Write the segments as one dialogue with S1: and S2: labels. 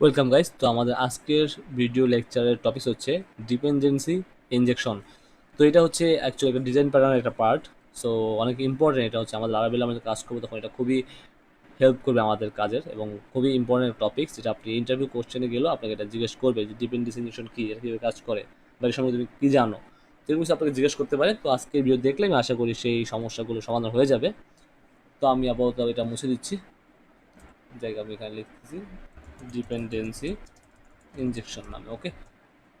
S1: Welcome guys তো আমাদের আজকের ভিডিও লেকচারের টপিক হচ্ছে ডিপেন্ডেন্সি ইনজেকশন তো এটা হচ্ছে অ্যাকচুয়ালি একটা ডিজাইন প্যাটার্নের একটা পার্ট সো অনেক ইম্পর্টেন্ট এটা হচ্ছে আমাদের লারাবেল আমাদের কাজ করব, তখন এটা খুবই হেল্প করবে আমাদের কাজের এবং খুবই ইম্পর্টেন্ট টপিক যেটা আপনি ইন্টারভিউ কোশ্চেনে গেলেও আপনাকে এটা জিজ্ঞেস করবে যে ডিপেন্ডেন্সি ইনজেকশন কী? এটা কীভাবে কাজ করে? বা এই সম্বন্ধে তুমি কী জানো? এরকম আপনাকে জিজ্ঞেস করতে পারে। তো আজকে ভিডিও দেখলে আমি আশা করি সেই সমস্যাগুলো সমাধান হয়ে যাবে। তো আমি আপাতত এটা মুছে দিচ্ছি। জায়গা আমি এখানে লিখতেছি। ডিপেন্ডেন্সি ইনজেকশন নামে ওকে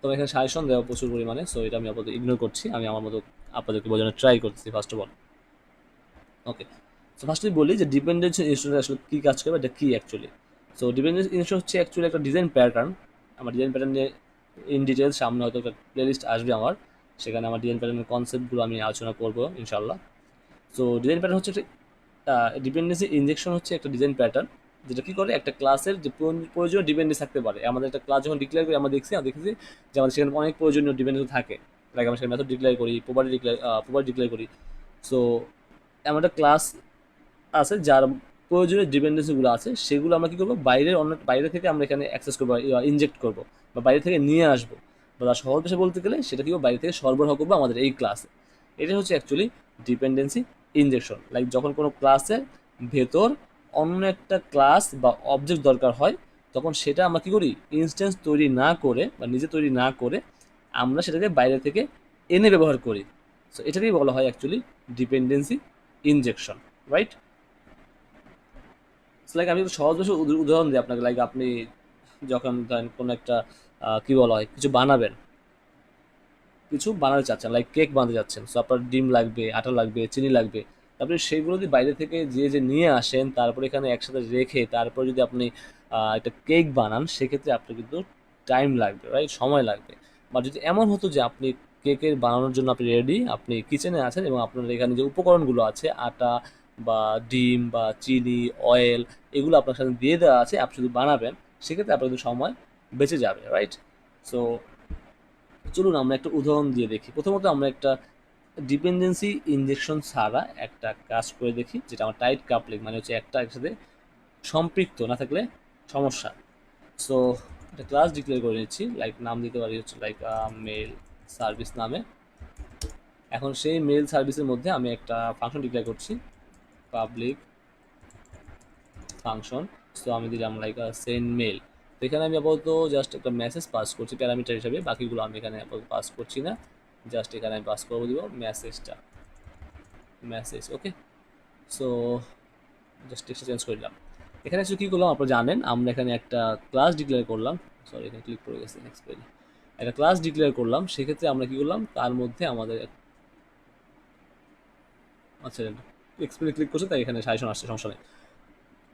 S1: তো এখানে সাজেশন দেওয়া প্রচুর পরিমাণে সো এটা আমি আপাতত ইগনোর করছি, আমি আমার মতো আপনাদেরকে বোঝানোর ট্রাই করতেছি first of all okay so firstly বলি যে ডিপেন্ডেন্সি ইনস্ট্রুমেন্ট আসলে কী কাজ করবে এটা কী অ্যাকচুয়ালি সো ডিপেন্ডেন্সি ইনস্ট্রুমেন্ট হচ্ছে অ্যাকচুয়ালি একটা ডিজাইন প্যাটার্ন আমার ডিজাইন প্যাটার্ন নিয়ে ইন ডিটেলস সামনে হয়তো একটা প্লেলিস্ট আসবে আমার, সেখানে আমার ডিজাইন প্যাটার্নের কনসেপ্টগুলো আমি আলোচনা করব ইনশাল্লাহ সো ডিজাইন প্যাটার্ন হচ্ছে ডিপেন্ডেন্সি ইনজেকশন হচ্ছে একটা ডিজাইন প্যাটার্ন যেটা কি করে? একটা ক্লাসের যে প্রয়োজনীয় ডিপেন্ডেন্স থাকতে পারে। আমাদের একটা ক্লাস যখন ডিক্লেয়ার করি, আমরা দেখছি, আমরা দেখেছি যে আমাদের সেখানে অনেক প্রয়োজনীয় ডিপেন্ডেন্স থাকে। লাইক আমরা সেখানে মেথড ডিক্লেয়ার করি প্রপার্টি ডিক্লেয়ার প্রপার্টি ডিক্লেয়ার করি। সো এমন একটা ক্লাস আছে যার প্রয়োজনীয় ডিপেন্ডেন্সিগুলো আছে, সেগুলো আমরা কী করব? বাইরের অন্য, বাইরে থেকে আমরা এখানে অ্যাক্সেস করব ইনজেক্ট করব, বা বাইরে থেকে নিয়ে আসব। বা সহজ ভাষা বলতে গেলে সেটা কী বাইরে থেকে সরবরাহ করব আমাদের এই ক্লাসে এটা হচ্ছে অ্যাকচুয়ালি ডিপেন্ডেন্সি ইনজেকশন লাইক যখন কোনো ক্লাসের ভেতর অন্য একটা ক্লাস বা অবজেক্ট দরকার হয়, তখন সেটা আমরা কী করি? ইনস্ট্যান্স তৈরি না করে বা নিজে তৈরি না করে আমরা সেটাকে বাইরে থেকে এনে ব্যবহার করি। সো এটাকেই বলা হয় actually dependency injection right like আমি সহজ ভাষা উদাহরণ দিই আপনাকে লাইক আপনি যখন ধরেন কোনো একটা কী বলা হয়, কিছু বানাবেন। কিছু বানাতে চাচ্ছেন লাইক কেক বানাতে যাচ্ছেন সো আপনার ডিম লাগবে, আটা লাগবে, চিনি লাগবে। তারপরে সেইগুলো যদি বাইরে থেকে যে যে নিয়ে আসেন, তারপরে এখানে একসাথে রেখে, তারপর যদি আপনি একটা কেক বানান, সেক্ষেত্রে আপনার কিন্তু টাইম লাগবে রাইট সময় লাগবে। বা যদি এমন হতো যে, আপনি কেকের বানানোর জন্য আপনি রেডি, আপনি কিচেনে আছেন এবং আপনার এখানে যে উপকরণগুলো আছে, আটা বা ডিম বা চিনি, অয়েল, এগুলো আপনার সাথে দিয়ে দেওয়া আছে, আপনি শুধু বানাবেন, সেক্ষেত্রে আপনার কিন্তু সময় বেঁচে যাবে রাইট সো চলুন আমরা একটা উদাহরণ দিয়ে দেখি। প্রথমত আমরা একটা ডিপেন্ডেন্সি ইনজেকশন ছাড়া একটা কাজ করে দেখি, যেটা আমার টাইট কাপলিং মানে হচ্ছে একটা একসাথে সম্পৃক্ত না থাকলে সমস্যা। সো একটা ক্লাস ডিক্লেয়ার করে নিচ্ছি লাইক নাম দিতে পারি হচ্ছে লাইক মেল সার্ভিস নামে। এখন সেই মেল সার্ভিসের মধ্যে আমি একটা ফাংশন ডিক্লেয়ার করছি পাবলিক ফাংশন সো আমি দিলাম লাইক সেন্ড মেল তো এখানে আমি আপাতত জাস্ট একটা মেসেজ পাস করছি, প্যারামিটার হিসাবে, বাকিগুলো আমি এখানে আপাতত পাস করছি না। জাস্ট এখানে আমি পাস করব, দিব মেসেজটা message okay so just text change করে দিলাম। এখানে কী করলাম আপনারা জানেন, আমরা এখানে একটা ক্লাস ডিক্লেয়ার করলাম। সরি এখানে ক্লিক করে গেছে নেক্সট পেজে একটা ক্লাস ডিক্লেয়ার করলাম, সেক্ষেত্রে আমরা কী করলাম, তার মধ্যে আমাদের আচ্ছা এক্সপ্লেনে ক্লিক করছে, তাই এখানে সাজেশন আসছে, সমস্যা নেই।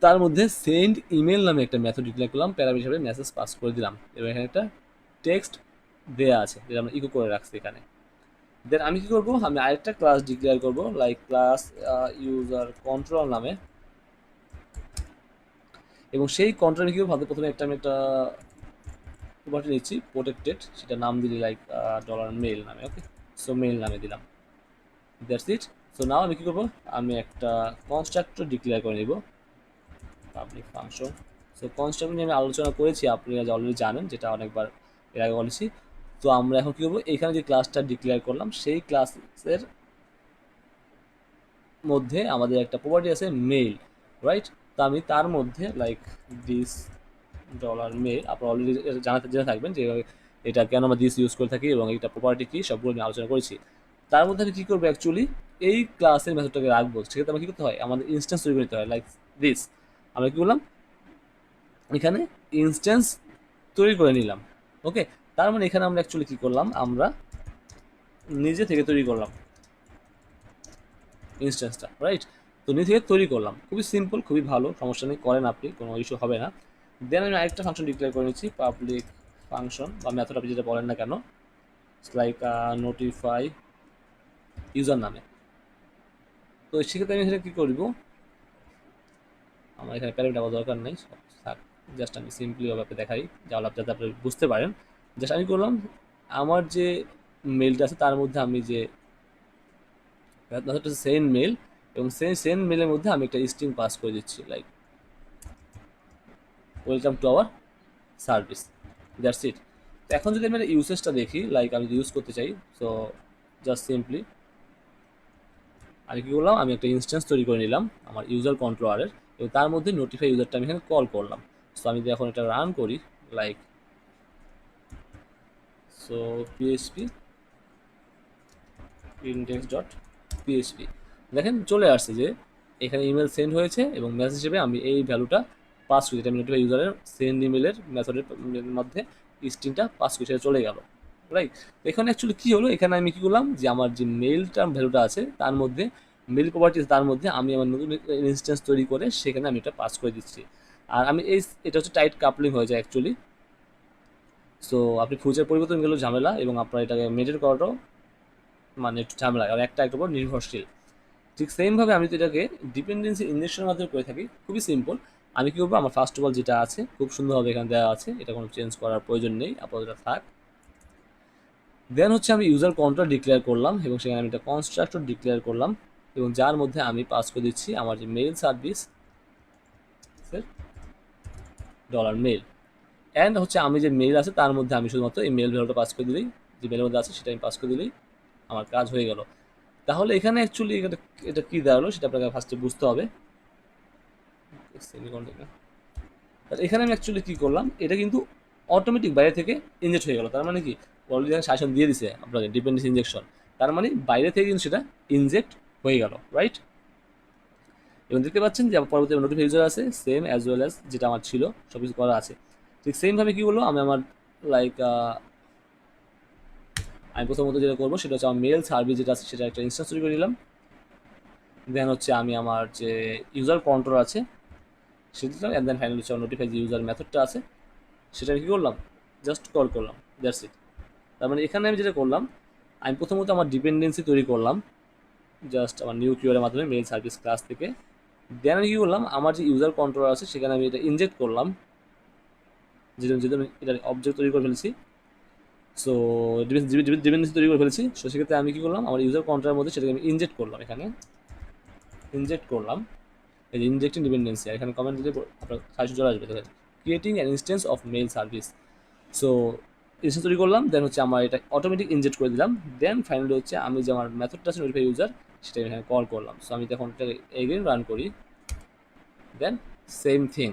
S1: তার মধ্যে সেন্ড ইমেল নামে একটা মেথড ডিক্লেয়ার করলাম প্যারামিটার হিসাবে মেসেজ পাস করে দিলাম। এবং এখানে একটা টেক্সট দেয়া আছে, যেটা আমরা ইকো করে রাখছি এখানে। দেন আমি কি করব? আমি আরেকটা ক্লাস ডিক্লেয়ার করব লাইক ক্লাস ইউজার কন্ট্রোল নামে। এবং সেই কন্ট্রোল কি ভাবতে? প্রথমে একটা আমি একটা প্রপার্টি নিচ্ছি প্রোটেক্টেড সেটা নাম দিলি লাইক ডলার মেল নামে ওকে সো মেল নামে দিলাম। দ্যাটস ইট সো নাও আমি কী করব? আমি একটা কনস্ট্রাক্টর ডিক্লেয়ার করে নিব। পাবলিক ফাংশন সো কনস্ট্রাক্টর নিয়ে আমি আলোচনা করেছি, আপনারা অলরেডি জানেন, যেটা অনেকবার এর আগে বলেছি। তো আমরা এখন কী করব? এখানে যে ক্লাসটা ডিক্লেয়ার করলাম, সেই ক্লাসের মধ্যে আমাদের একটা প্রপার্টি আছে মেল রাইট তো আমি তার মধ্যে লাইক দিস ডলার মেল আপনারা অলরেডি জানাতে জেনে থাকবেন যে এটা কেন আমরা দিস ইউজ করে থাকি এবং এটা প্রপার্টি কী, সবগুলো আমি আলোচনা করেছি। তার মধ্যে আমি কী করব অ্যাকচুয়ালি এই ক্লাসের মেথডটাকে রাখব। সেক্ষেত্রে আমার কী করতে হয়? আমাদের ইনস্ট্যান্স তৈরি করতে হয় লাইক দিস আমরা কী করলাম? এখানে ইনস্ট্যান্স তৈরি করে নিলাম ওকে তার মানে এখানে আমরা অ্যাকচুয়ালি কী করলাম? আমরা নিজে থেকে তৈরি করলাম ইনস্ট্যান্সটা রাইট তো নিজে থেকে তৈরি করলাম। খুবই সিম্পল খুবই ভালো, সমস্যা নেই, করেন আপনি, কোনো ইস্যু হবে না। দেন আমি আরেকটা ফাংশন ডিক্লেয়ার করে নিচ্ছি পাবলিক ফাংশন বা মেথড আপনি যেটা বলেন না কেন? লাইক নোটিফাই ইউজার নামে। তো সেক্ষেত্রে আমি এখানে কী করব? আমার এখানে প্যারামিটার দরকার নেই জাস্ট আমি সিম্পলি ভাবে দেখাই যাওয়ার যাতে আপনি বুঝতে পারেন। জাস্ট আমি করলাম। আমার যে মেলটা আছে তার মধ্যে আমি যে সেন মেল এবং সেই সেন মেলের মধ্যে আমি একটা স্ট্রিং পাস করে দিচ্ছি like welcome to our service that's it তো এখন যদি আমি ইউসেজটা দেখি লাইক আমি ইউজ করতে চাই সো জাস্ট সিম্পলি আমি কী করলাম? আমি একটা ইনস্ট্যান্স তৈরি করে নিলাম আমার ইউজার কন্ট্রোলারের এবং তার মধ্যে নোটিফাই ইউজারটা আমি এখানে কল করলাম। সো আমি যদি এখন এটা রান করি like so PHP index dot PHP দেখেন, চলে আসছে যে এখানে ইমেল সেন্ড হয়েছে এবং মেসেজ হিসেবে আমি এই ভ্যালুটা পাস করি। যেটা নোটিফাই ইউজারের সেন্ড ইমেলের মেথডের মধ্যে স্ট্রিংটা পাস করি, সেটা চলে গেল। রাইট এখানে অ্যাকচুয়ালি কী হলো? এখানে আমি কী করলাম যে আমার যে মেলটা ভ্যালুটা আছে, তার মধ্যে মেল প্রপার্টিস তার মধ্যে আমি আমার নতুন ইনস্ট্যান্স তৈরি করে সেখানে আমি এটা পাস করে দিচ্ছি। আর আমি এই, এটা হচ্ছে টাইট কাপলিং হয়ে যায় অ্যাকচুয়ালি সো আপনি ফিউচার পরিবর্তন গেলেও ঝামেলা এবং আপনার এটাকে মেনটেন করাটাও মানে একটু ঝামেলা আর একটা একটা উপর নির্ভরশীল। ঠিক সেমভাবে আমি তো এটাকে ডিপেন্ডেন্সি ইঞ্জেকশনের মাধ্যমে করে থাকি, খুবই সিম্পল আমি কী করব? আমার ফার্স্ট অফ অল যেটা আছে, খুব সুন্দরভাবে এখানে দেওয়া আছে, এটা কোনো চেঞ্জ করার প্রয়োজন নেই, আপাতত থাক। দেন হচ্ছে আমি ইউজার কন্ট্রোল ডিক্লেয়ার করলাম এবং সেখানে আমি একটা কনস্ট্রাক্টর ডিক্লেয়ার করলাম এবং যার মধ্যে আমি পাস করে দিচ্ছি আমার যে mail service dollar mail and হচ্ছে আমি যে মেল আছে, তার মধ্যে আমি শুধুমাত্র এই মেল ভ্যালুটা পাস করে দিলেই, যে মেলের মধ্যে আছে সেটা আমি পাস করে দিলেই আমার কাজ হয়ে গেল। তাহলে এখানে অ্যাকচুয়ালি এটা এটা কী দাঁড়াল সেটা আপনাকে ফার্স্টে বুঝতে হবে। এখানে আমি অ্যাকচুয়ালি কী করলাম, এটা কিন্তু অটোমেটিক বাইরে থেকে ইনজেক্ট হয়ে গেল। তার মানে কি? অলরেডি শাসন দিয়ে দিছে আপনাকে ডিপেন্ডেন্স ইনজেকশন তার মানে বাইরে থেকে কিন্তু সেটা ইনজেক্ট হয়ে গেল রাইট এবং দেখতে পাচ্ছেন যে পরবর্তী ইউজার আছে সেম অ্যাজ ওয়েল অ্যাজ যেটা আমার ছিল সব কিছু করা আছে। ঠিক সেমভাবে কী বলল? আমি আমার লাইক আমি প্রথমত যেটা করব সেটা হচ্ছে আমার মেল সার্ভিস যেটা আছে সেটা একটা ইনস্ট্যান্স তৈরি করে নিলাম। দেন হচ্ছে আমি আমার যে ইউজার কন্ট্রোল আছে সেটা দিলাম অ্যান্ড দেন ফাইনাল হচ্ছে নোটিফাই যে ইউজার মেথডটা আছে, সেটা আমি কী করলাম? জাস্ট কল করলাম দ্যাটস ইট তার মানে এখানে আমি যেটা করলাম, আমি প্রথমত আমার ডিপেন্ডেন্সি তৈরি করলাম জাস্ট আমার নিউ কিউআরের মাধ্যমে মেল সার্ভিস ক্লাস থেকে। দেন আমি কী করলাম, আমার যে ইউজার কন্ট্রোল আছে সেখানে আমি এটা ইনজেক্ট করলাম। যেটা যেহেতু আমি এটা অবজেক্ট তৈরি করে ফেলেছি। সো ডিপেন্ডেন্সি তৈরি করে ফেলেছি। সো সেক্ষেত্রে আমি কী করলাম? আমার ইউজার কন্ট্রোলের মধ্যে সেটাকে আমি ইনজেক্ট করলাম এখানে। ইনজেক্ট করলাম। এই যে ইনজেক্টিং ডিপেন্ডেন্সি এখানে কমেন্ট দিলে আপনার সাহায্য চলে আসবে। দেখেন creating an instance of mail service so instance তৈরি করলাম দেন হচ্ছে আমার এটা অটোমেটিক ইনজেক্ট করে দিলাম। দেন ফাইনালি হচ্ছে আমি যে আমার মেথডটা আছে নোটিফাই ইউজার সেটা এখানে কল করলাম। সো আমি তখন এটা এগেন রান করি। দেন সেম থিং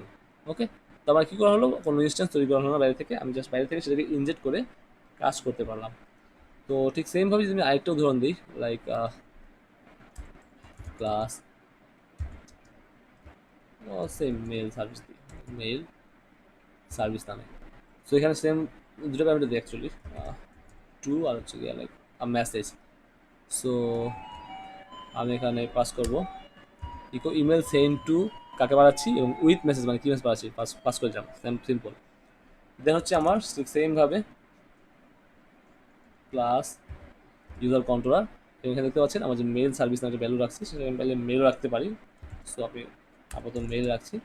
S1: ওকে তো আমার কী করা হলো? কোনো রেজিস্ট্যান্স তৈরি করা হলো না বাইরে থেকে। আমি জাস্ট বাইরে থেকে সেটাকে ইনজেক্ট করে কাজ করতে পারলাম। তো ঠিক সেমভাবে যদি আমি আরেকটা উদাহরণ দিই like class same mail service দিই। মেল সার্ভিস নামে। সো এখানে সেম দুটো প্যারামিটার দিই অ্যাকচুয়ালি টু আর হচ্ছে গিয়ে লাইক মেসেজ সো আমি এখানে পাস করব। ইকো ইমেল সেন্ড টু কাকে বাড়াচ্ছি এবং উইথ মেসেজ মানে কী মেসেজ বাড়াচ্ছি পাস করে দিলাম সেম সিম্পল দেন হচ্ছে আমার সেমভাবে প্লাস ইউজার কন্ট্রোলার এবং এখানে দেখতে পাচ্ছেন আমার যে মেল সার্ভিস নামে ভ্যালু রাখছি সেটা আমি পাইলে মেলও রাখতে পারি। সো আপনি আপাতত মেল রাখছি।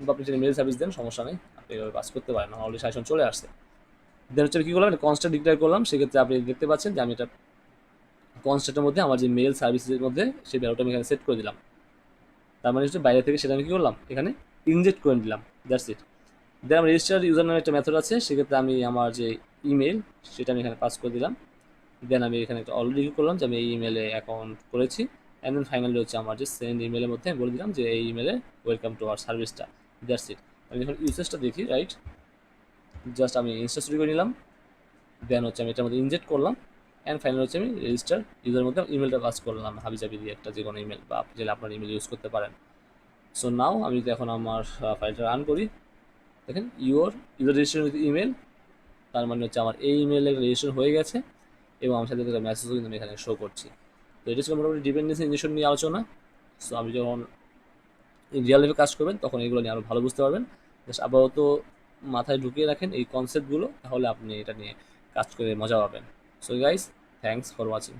S1: আপনি যদি মেল সার্ভিস দেন, সমস্যা নেই। আপনি এভাবে পাস করতে পারেন অলরেডি সাজেশন চলে আসছে। দেন হচ্ছে কী করলাম কনস্ট্যান্ট ডিক্লেয়ার করলাম। সেক্ষেত্রে আপনি দেখতে পাচ্ছেন যে আমি এটা কনস্ট্যান্টের মধ্যে আমার যে মেল সার্ভিসের মধ্যে সেই ভ্যালুটা আমি এখানে সেট করে দিলাম। তার মানে হচ্ছে বাইরে থেকে সেটা আমি কী করলাম? এখানে ইনজেক্ট করে দিলাম দ্যাটস ইট দেন আমার রেজিস্টার ইউজার নামে একটা মেথড আছে, সেক্ষেত্রে আমি আমার যে ইমেল সেটা আমি এখানে পাস করে দিলাম। দেন আমি এখানে একটা অলরেডি করলাম যে আমি এই ইমেলে অ্যাকাউন্ট করেছি। অ্যান্ড দেন ফাইনালি হচ্ছে আমার যে সেন্ড ইমেলের মধ্যে আমি বলে দিলাম যে এই ইমেলে ওয়েলকাম টু আওয়ার সার্ভিসটা দ্যাটস ইট আমি যখন ইউসেজটা দেখি রাইট জাস্ট আমি ইনস্টা শুরু করে নিলাম। দেন হচ্ছে আমি এটার মধ্যে ইনজেক্ট করলাম। অ্যান্ড ফাইনাল হচ্ছে আমি রেজিস্টার ইউজারের মধ্যে ইমেলটা পাস করলাম হাবি জাবি দিয়ে একটা যে কোনো ইমেল বা আপনি চাইলে আপনার ইমেল ইউজ করতে পারেন। সো নাও আমি যদি এখন আমার ফাইলটা রান করি, দেখেন your user registration with email তার মানে হচ্ছে আমার এই ইমেলে রেজিস্ট্রেশন হয়ে গেছে এবং আমার সাথে একটা মেসেজও কিন্তু আমি এখানে শো করছি। তো এটা ছিল মোটামুটি ডিপেন্ডেন্সি ইঞ্জেকশন নিয়ে আলোচনা। সো আপনি যখন রিয়াল লাইফে কাজ করবেন, তখন এগুলো নিয়ে আরও ভালো বুঝতে পারবেন। জাস্ট আপাতত মাথায় ঢুকিয়ে রাখেন এই কনসেপ্টগুলো তাহলে আপনি এটা নিয়ে কাজ করে মজা পাবেন। So guys thanks for watching